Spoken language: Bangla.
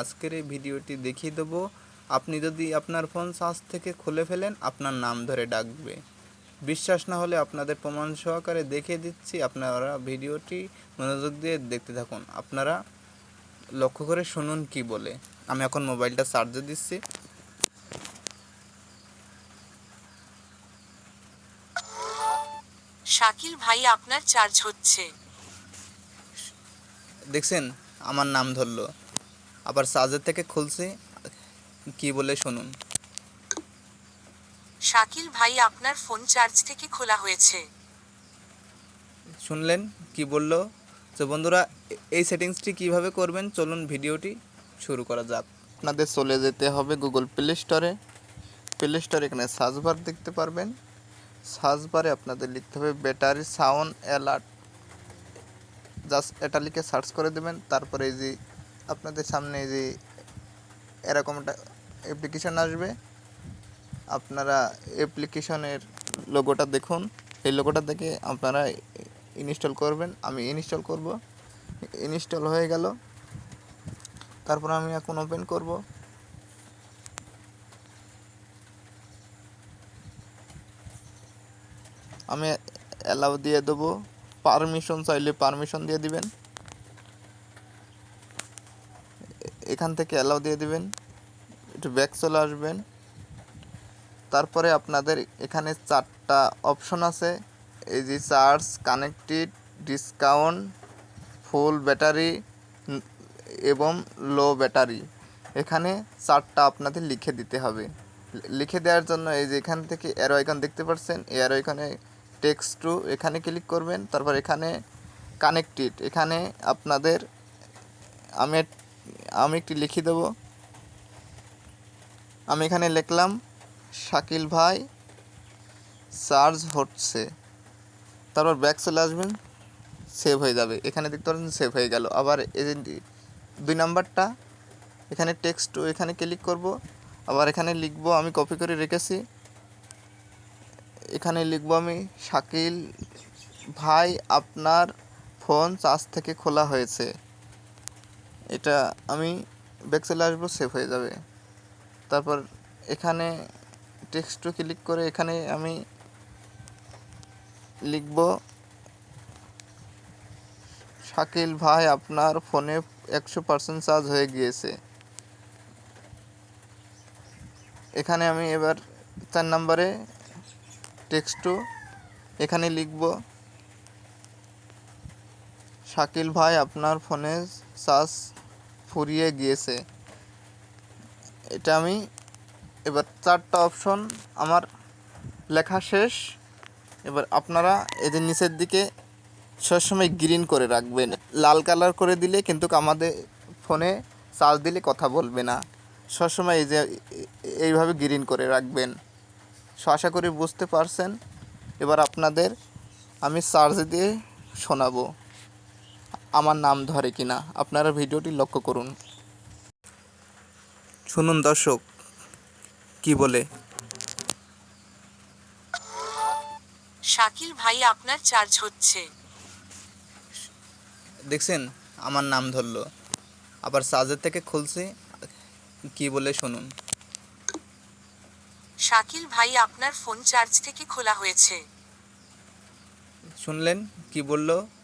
আজকের এই ভিডিওটি দেখিয়ে দেবো। আপনি যদি আপনার ফোন চার্জ থেকে খুলে ফেলেন আপনার নাম ধরে ডাকবে। বিশ্বাস না হলে আপনাদের প্রমাণ সহকারে দেখিয়ে দিচ্ছি। আপনারা ভিডিওটি মনোযোগ দিয়ে দেখতে থাকুন। আপনারা লক্ষ্য করে শুনুন কি বলে। আমি এখন মোবাইলটা চার্জে দিচ্ছি। শাকিল ভাই আপনার চার্জ হচ্ছে। দেখছেন? আমার নাম ধরলো। আবার চার্জের থেকে খুলছি কি বলে শুনুন। শাকিল ভাই আপনার ফোন চার্জ থেকে খোলা হয়েছে। শুনলেন? কি বলল? তো বন্ধুরা এই সেটিংসটি কীভাবে করবেন? চলুন ভিডিওটি শুরু করা যাক। আপনাদের চলে যেতে হবে গুগল প্লে স্টোরে প্লে স্টোরে এখানে সার্চ বার দেখতে পারবেন। সার্চ বারে আপনাদের লিখতে হবে ব্যাটারি সাউন্ড অ্যালার্ট। জাস্ট এটা লিখে সার্চ করে দেবেন তারপরে এই যে আপনাদের সামনে যে এরকম একটা অ্যাপ্লিকেশন আসবে, আপনারা অ্যাপ্লিকেশনের লোগোটা দেখুন। এই লোগোটা দেখে আপনারা ইনস্টল করবেন। আমি ইনস্টল করব। ইনস্টল হয়ে গেল। তারপর আমি এখন ওপেন করব। আমি অ্যালাউ দিয়ে দেবো। পারমিশন চাইলে পারমিশন দিয়ে দিবেন। এখান থেকে অ্যালাউ দিয়ে দিবেন। একটু ব্যাক চলে আসবেন। তারপরে আপনাদের এখানে চারটা অপশন আছে। এই যে charge connected discount full battery এবং লো ব্যাটারি এখানে চারটা আপনাদের লিখে দিতে হবে। লিখে দেওয়ার জন্য এই যে এখান থেকে অ্যারো আইকন দেখতে পাচ্ছেন অ্যারো আইকনে টেক্সট টু এখানে ক্লিক করবেন। তারপর এখানে কানেক্টেড এখানে আপনাদের আমি আমি একটি লিখে দেবো। আমি এখানে লিখলাম, শাকিল ভাই চার্জ হচ্ছে। তারপর ব্যাক চলে আসবেন সেভ হয়ে যাবে। এখানে দেখতে পাচ্ছেন সেভ হয়ে গেল। আবার দুই নাম্বারটা, এখানে টেক্সট এখানে ক্লিক করব। আবার এখানে লিখব, আমি কপি করে রেখেছি। এখানে লিখব আমি, শাকিল ভাই, আপনার ফোন চার্জ থেকে খোলা হয়েছে। এটা আমি ব্যাক চলে আসব সেভ হয়ে যাবে। তারপর এখানে টেক্সট ক্লিক করে এখানে আমি লিখব, শাকিল ভাই, আপনার ফোনে একশো পার্সেন্ট চার্জ হয়ে গিয়েছে। এখানে আমি এবার চার নম্বরে টেক্সট এখানে লিখব, শাকিল ভাই, আপনার ফোনে চার্জ ফুরিয়ে গিয়েছে। এটা আমি এবার চারটা অপশন আমার লেখা শেষ। এবার আপনারা এদের নিচের দিকে সবসময় গ্রিন করে রাখবেন। লাল কালার করে দিলে কিন্তু আমাদের ফোনে চার্জ দিলে কথা বলবে না। সবসময় এই যে এইভাবে গ্রিন করে রাখবেন। সো আশা করি বুঝতে পারছেন। এবার আপনাদের আমি চার্জ দিয়ে শোনাবো। আমার নাম ধরে কিনা আপনারা ভিডিওটি লক্ষ্য করুন। শুনুন দর্শক কি বলে? শাকিল ভাই আপনার চার্জ হচ্ছে। দেখছেন আমার নাম ধরলো। আবার চার্জের থেকে খুলছে কি বলে শুনুন। শাকিল ভাই আপনার ফোন চার্জ থেকে খোলা হয়েছে। শুনলেন কি বলল?